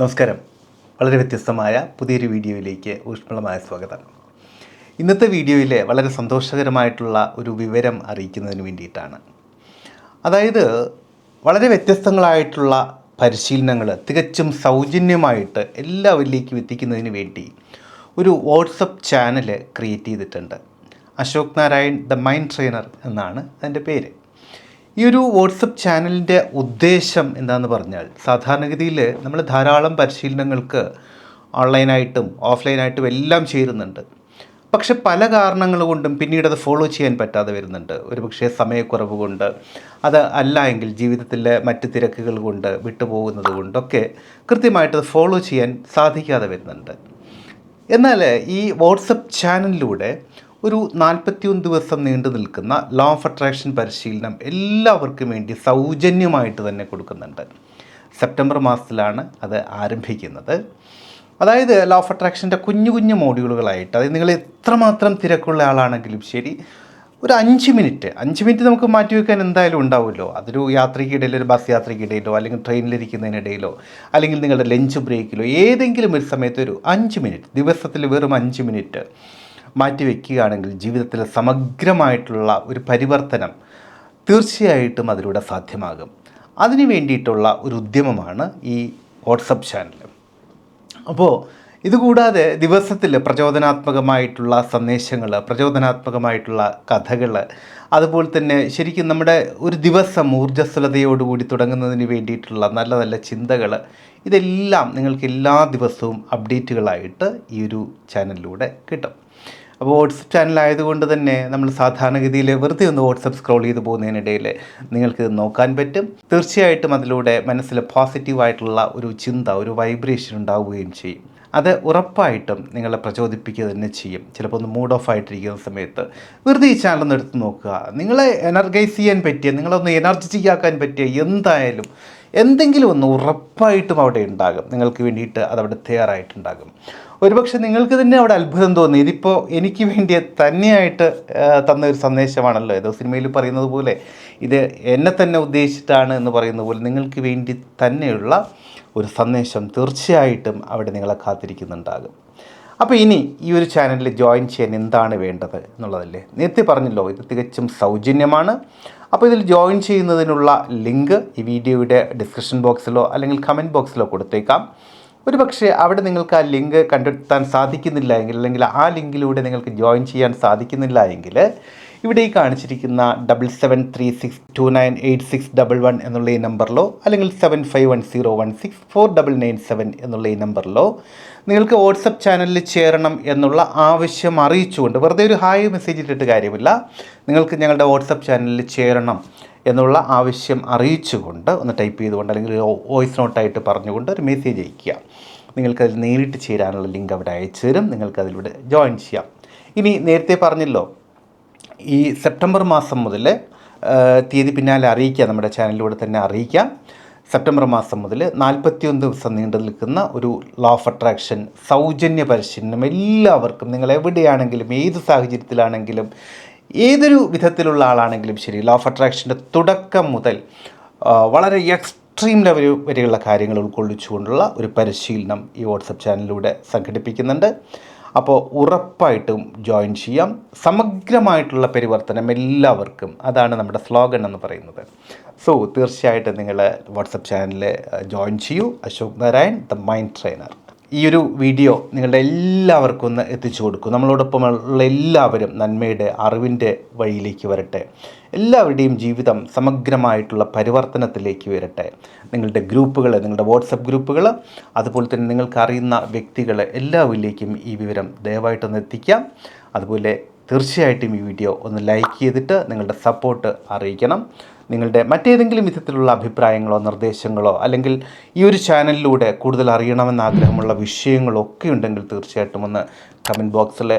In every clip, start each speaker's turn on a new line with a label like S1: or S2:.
S1: നമസ്കാരം. വളരെ വ്യത്യസ്തമായ പുതിയൊരു വീഡിയോയിലേക്ക് ഊഷ്മളമായ സ്വാഗതം. ഇന്നത്തെ വീഡിയോയിൽ വളരെ സന്തോഷകരമായിട്ടുള്ള ഒരു വിവരം അറിയിക്കുന്നതിന് വേണ്ടിയിട്ടാണ്. അതായത് വളരെ വ്യത്യസ്തങ്ങളായിട്ടുള്ള പരിശീലനങ്ങൾ തികച്ചും സൗജന്യമായിട്ട് എല്ലാവരിലേക്കും എത്തിക്കുന്നതിന് വേണ്ടി ഒരു വാട്സപ്പ് ചാനൽ ക്രിയേറ്റ് ചെയ്തിട്ടുണ്ട്. Ashok Narayan the mind trainer എന്നാണ് അതിന്റെ പേര്. ഈ ഒരു വാട്സപ്പ് ചാനലിന്റെ ഉദ്ദേശം എന്താണെന്ന് പറഞ്ഞാൽ സാധാരണഗതിയിൽ നമ്മൾ ധാരാളം പരിശീലനങ്ങൾക്ക് ഓൺലൈനായിട്ടും ഓഫ്ലൈനായിട്ടും എല്ലാം ചേരുന്നുണ്ട്. പക്ഷെ പല കാരണങ്ങൾ കൊണ്ടും പിന്നീട് അത് ഫോളോ ചെയ്യാൻ പറ്റാതെ വരുന്നുണ്ട്. ഒരുപക്ഷെ സമയക്കുറവ് കൊണ്ട് അത് അല്ല എങ്കിൽ ജീവിതത്തിലെ മറ്റ് തിരക്കുകൾ കൊണ്ട് വിട്ടുപോകുന്നത് കൊണ്ടൊക്കെ കൃത്യമായിട്ട് അത് ഫോളോ ചെയ്യാൻ സാധിക്കാതെ വരുന്നുണ്ട്. എന്നാൽ ഈ വാട്സപ്പ് ചാനലിലൂടെ ഒരു നാൽപ്പത്തിയൊന്ന് ദിവസം നീണ്ടു നിൽക്കുന്ന ലോ ഓഫ് അട്രാക്ഷൻ പരിശീലനം എല്ലാവർക്കും വേണ്ടി സൗജന്യമായിട്ട് തന്നെ കൊടുക്കുന്നുണ്ട്. സെപ്റ്റംബർ മാസത്തിലാണ് അത് ആരംഭിക്കുന്നത്. അതായത് ലോ ഓഫ് അട്രാക്ഷന്റെ കുഞ്ഞു കുഞ്ഞു മോഡ്യൂളുകളായിട്ട് അതായത് നിങ്ങൾ എത്രമാത്രം തിരക്കുള്ള ആളാണെങ്കിലും ശരി ഒരു അഞ്ച് മിനിറ്റ് അഞ്ച് മിനിറ്റ് നമുക്ക് മാറ്റി മാറ്റിവെക്കാൻ എന്തായാലും ഉണ്ടാവുമല്ലോ. അതൊരു യാത്രയ്ക്കിടയിലോ ഒരു ബസ് യാത്രയ്ക്കിടയിലോ അല്ലെങ്കിൽ ട്രെയിനിലിരിക്കുന്നതിനിടയിലോ അല്ലെങ്കിൽ നിങ്ങളുടെ ലഞ്ച് ബ്രേക്കിലോ ഏതെങ്കിലും ഒരു സമയത്ത് ഒരു അഞ്ച് മിനിറ്റ് ദിവസത്തിൽ വെറും അഞ്ച് മിനിറ്റ്. മാറ്റിവെക്കുകയാണെങ്കിൽ ജീവിതത്തിൽ സമഗ്രമായിട്ടുള്ള ഒരു പരിവർത്തനം തീർച്ചയായിട്ടും അതിലൂടെ സാധ്യമാകും. അതിനു വേണ്ടിയിട്ടുള്ള ഒരു ഉദ്യമമാണ് ഈ വാട്സപ്പ് ചാനൽ. അപ്പോൾ ഇതുകൂടാതെ ദിവസത്തിൽ പ്രചോദനാത്മകമായിട്ടുള്ള സന്ദേശങ്ങൾ പ്രചോദനാത്മകമായിട്ടുള്ള കഥകൾ അതുപോലെ തന്നെ ശരിക്കും നമ്മുടെ ഒരു ദിവസം ഊർജസ്വലതയോടുകൂടി തുടങ്ങുന്നതിന് വേണ്ടിയിട്ടുള്ള നല്ല നല്ല ചിന്തകൾ ഇതെല്ലാം നിങ്ങൾക്ക് എല്ലാ ദിവസവും അപ്ഡേറ്റുകളായിട്ട് ഈ ഒരു ചാനലിലൂടെ കിട്ടും. അപ്പോൾ വാട്സപ്പ് ചാനലായതുകൊണ്ട് തന്നെ നമ്മൾ സാധാരണഗതിയിൽ വെറുതെ ഒന്ന് വാട്സപ്പ് സ്ക്രോൾ ചെയ്ത് പോകുന്നതിനിടയിൽ നിങ്ങൾക്ക് നോക്കാൻ പറ്റും. തീർച്ചയായിട്ടും അതിലൂടെ മനസ്സിൽ പോസിറ്റീവായിട്ടുള്ള ഒരു ചിന്ത ഒരു വൈബ്രേഷൻ ഉണ്ടാവുകയും ചെയ്യും. അത് ഉറപ്പായിട്ടും നിങ്ങളെ പ്രചോദിപ്പിക്കുക തന്നെ ചെയ്യും. ചിലപ്പോൾ ഒന്ന് മൂഡ് ഓഫ് ആയിട്ടിരിക്കുന്ന സമയത്ത്. വെറുതെ ഈ ചാനൽ ഒന്ന് എടുത്ത് നോക്കുക. നിങ്ങളെ എനർഗൈസ് ചെയ്യാൻ പറ്റിയ നിങ്ങളൊന്ന് എനർജറ്റിക് ആക്കാൻ പറ്റിയ എന്തായാലും എന്തെങ്കിലും ഒന്ന് ഉറപ്പായിട്ടും അവിടെ ഉണ്ടാകും. നിങ്ങൾക്ക് വേണ്ടിയിട്ട് അതവിടെ തയ്യാറായിട്ടുണ്ടാകും. ഒരുപക്ഷെ നിങ്ങൾക്ക് തന്നെ അവിടെ അത്ഭുതം തോന്നി. ഇതിപ്പോൾ എനിക്ക് വേണ്ടി തന്നെയായിട്ട് തന്ന ഒരു സന്ദേശമാണല്ലോ. ഏതോ സിനിമയിൽ പറയുന്നത് പോലെ ഇത് എന്നെ തന്നെ ഉദ്ദേശിച്ചിട്ടാണ് എന്ന് പറയുന്ന പോലെ നിങ്ങൾക്ക് വേണ്ടി തന്നെയുള്ള ഒരു സന്ദേശം തീർച്ചയായിട്ടും അവിടെ നിങ്ങളെ കാത്തിരിക്കുന്നുണ്ടാകും. അപ്പോൾ ഇനി ഈ ഒരു ചാനലിൽ ജോയിൻ ചെയ്യാൻ എന്താണ് വേണ്ടത് എന്നുള്ളതല്ലേ? നേരത്തെ പറഞ്ഞല്ലോ ഇത് തികച്ചും സൗജന്യമാണ്. അപ്പോൾ ഇതിൽ ജോയിൻ ചെയ്യുന്നതിനുള്ള ലിങ്ക് ഈ വീഡിയോയുടെ ഡിസ്ക്രിപ്ഷൻ ബോക്സിലോ അല്ലെങ്കിൽ കമന്റ് ബോക്സിലോ കൊടുത്തേക്കാം. ഒരു പക്ഷേ അവിടെ നിങ്ങൾക്ക് ആ ലിങ്ക് കണ്ടെത്താൻ സാധിക്കുന്നില്ല എങ്കിൽ അല്ലെങ്കിൽ ആ ലിങ്കിലൂടെ നിങ്ങൾക്ക് ജോയിൻ ചെയ്യാൻ സാധിക്കുന്നില്ല എങ്കിൽ ഇവിടെ ഈ കാണിച്ചിരിക്കുന്ന double seven three six two nine eight six double one എന്നുള്ള ഈ നമ്പറിലോ അല്ലെങ്കിൽ seven five one zero one six four double nine seven എന്നുള്ള ഈ നമ്പറിലോ നിങ്ങൾക്ക് വാട്സപ്പ് ചാനലിൽ ചേരണം എന്നുള്ള ആവശ്യം അറിയിച്ചുകൊണ്ട് വെറുതെ ഒരു ഹായ് മെസ്സേജ് ഇട്ടിട്ട് കാര്യമില്ല. നിങ്ങൾക്ക് ഞങ്ങളുടെ വാട്സപ്പ് ചാനലിൽ ചേരണം എന്നുള്ള ആവശ്യം അറിയിച്ചുകൊണ്ട് ഒന്ന് ടൈപ്പ് ചെയ്തുകൊണ്ട് അല്ലെങ്കിൽ വോയിസ് നോട്ടായിട്ട് പറഞ്ഞുകൊണ്ട് ഒരു മെസ്സേജ് അയയ്ക്കുക. നിങ്ങൾക്കതിൽ നേരിട്ട് ചേരാനുള്ള ലിങ്ക് അവിടെ അയച്ചു തരും. നിങ്ങൾക്കതിലൂടെ ജോയിൻ ചെയ്യാം. ഇനി നേരത്തെ പറഞ്ഞല്ലോ ഈ സെപ്റ്റംബർ മാസം മുതൽ തീയതി പിന്നാലെ അറിയിക്കുക. നമ്മുടെ ചാനലിലൂടെ തന്നെ അറിയിക്കാം. സെപ്റ്റംബർ മാസം മുതൽ നാൽപ്പത്തിയൊന്ന് ദിവസം നീണ്ടു നിൽക്കുന്ന ഒരു ലോ ഓഫ് അട്രാക്ഷൻ സൗജന്യ പരിശീലനം എല്ലാവർക്കും നിങ്ങൾ എവിടെയാണെങ്കിലും ഏത് സാഹചര്യത്തിലാണെങ്കിലും ഏതൊരു വിധത്തിലുള്ള ആളാണെങ്കിലും ശരി ലോ ഓഫ് അട്രാക്ഷന്റെ തുടക്കം മുതൽ വളരെ എക്സ്ട്രീം ലെവൽ വരെയുള്ള കാര്യങ്ങൾ ഉൾക്കൊള്ളിച്ചുകൊണ്ടുള്ള ഒരു പരിശീലനം ഈ വാട്സപ്പ് ചാനലിലൂടെ സംഘടിപ്പിക്കുന്നുണ്ട്. അപ്പോൾ ഉറപ്പായിട്ടും ജോയിൻ ചെയ്യാം. സമഗ്രമായിട്ടുള്ള പരിവർത്തനം എല്ലാവർക്കും. അതാണ് നമ്മുടെ സ്ലോഗൻ എന്ന് പറയുന്നത്. സോ തീർച്ചയായിട്ടും നിങ്ങൾ വാട്സപ്പ് ചാനലിൽ ജോയിൻ ചെയ്യൂ. Ashok Narayan the mind trainer. ഈ ഒരു വീഡിയോ നിങ്ങളുടെ എല്ലാവർക്കും ഒന്ന് എത്തിച്ചു കൊടുക്കും. നമ്മളോടൊപ്പമുള്ള എല്ലാവരും നന്മയുടെ അറിവിന്റെ വഴിയിലേക്ക് വരട്ടെ. എല്ലാവരുടെയും ജീവിതം സമഗ്രമായിട്ടുള്ള പരിവർത്തനത്തിലേക്ക് വരട്ടെ. നിങ്ങളുടെ ഗ്രൂപ്പുകൾ നിങ്ങളുടെ വാട്സപ്പ് ഗ്രൂപ്പുകൾ അതുപോലെ തന്നെ നിങ്ങൾക്കറിയുന്ന വ്യക്തികൾ എല്ലാവരിലേക്കും ഈ വിവരം ദയവായിട്ടൊന്ന് എത്തിക്കാം. അതുപോലെ തീർച്ചയായിട്ടും ഈ വീഡിയോ ഒന്ന് ലൈക്ക് ചെയ്തിട്ട് നിങ്ങളുടെ സപ്പോർട്ട് അറിയിക്കണം. നിങ്ങളുടെ മറ്റേതെങ്കിലും വിധത്തിലുള്ള അഭിപ്രായങ്ങളോ നിർദ്ദേശങ്ങളോ അല്ലെങ്കിൽ ഈ ഒരു ചാനലിലൂടെ കൂടുതൽ അറിയണമെന്ന് ആഗ്രഹമുള്ള വിഷയങ്ങളോ ഒക്കെ ഉണ്ടെങ്കിൽ തീർച്ചയായിട്ടും ഒന്ന് കമന്റ് ബോക്സിൽ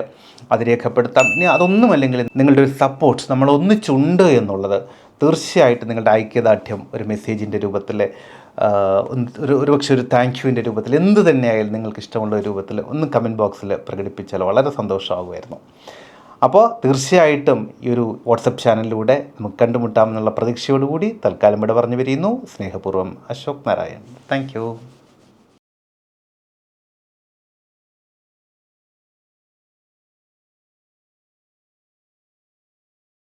S1: അത് രേഖപ്പെടുത്താം ഇനി അതൊന്നും അല്ലെങ്കിൽ നിങ്ങളുടെ ഒരു സപ്പോർട്ട് നമ്മൾ ഒന്നിച്ചുണ്ട് എന്നുള്ളത് തീർച്ചയായിട്ടും നിങ്ങളുടെ ഐക്യദാർഢ്യം ഒരു മെസ്സേജിന്റെ രൂപത്തിൽ ഒരു ഒരു പക്ഷേ ഒരു താങ്ക് യുവിന്റെ രൂപത്തിൽ എന്ത് തന്നെയായാലും നിങ്ങൾക്ക് ഇഷ്ടമുള്ള രൂപത്തിൽ ഒന്ന് കമന്റ് ബോക്സിൽ പ്രകടിപ്പിച്ചാൽ വളരെ സന്തോഷമാകുമായിരുന്നു. അപ്പോൾ തീർച്ചയായിട്ടും ഈ ഒരു വാട്സപ്പ് ചാനലിലൂടെ നമുക്ക് കണ്ടുമുട്ടാമെന്നുള്ള പ്രതീക്ഷയോടുകൂടി തൽക്കാലം ഇവിടെ പറഞ്ഞു വരുന്നു സ്നേഹപൂർവം അശോക് നാരായൺ. താങ്ക്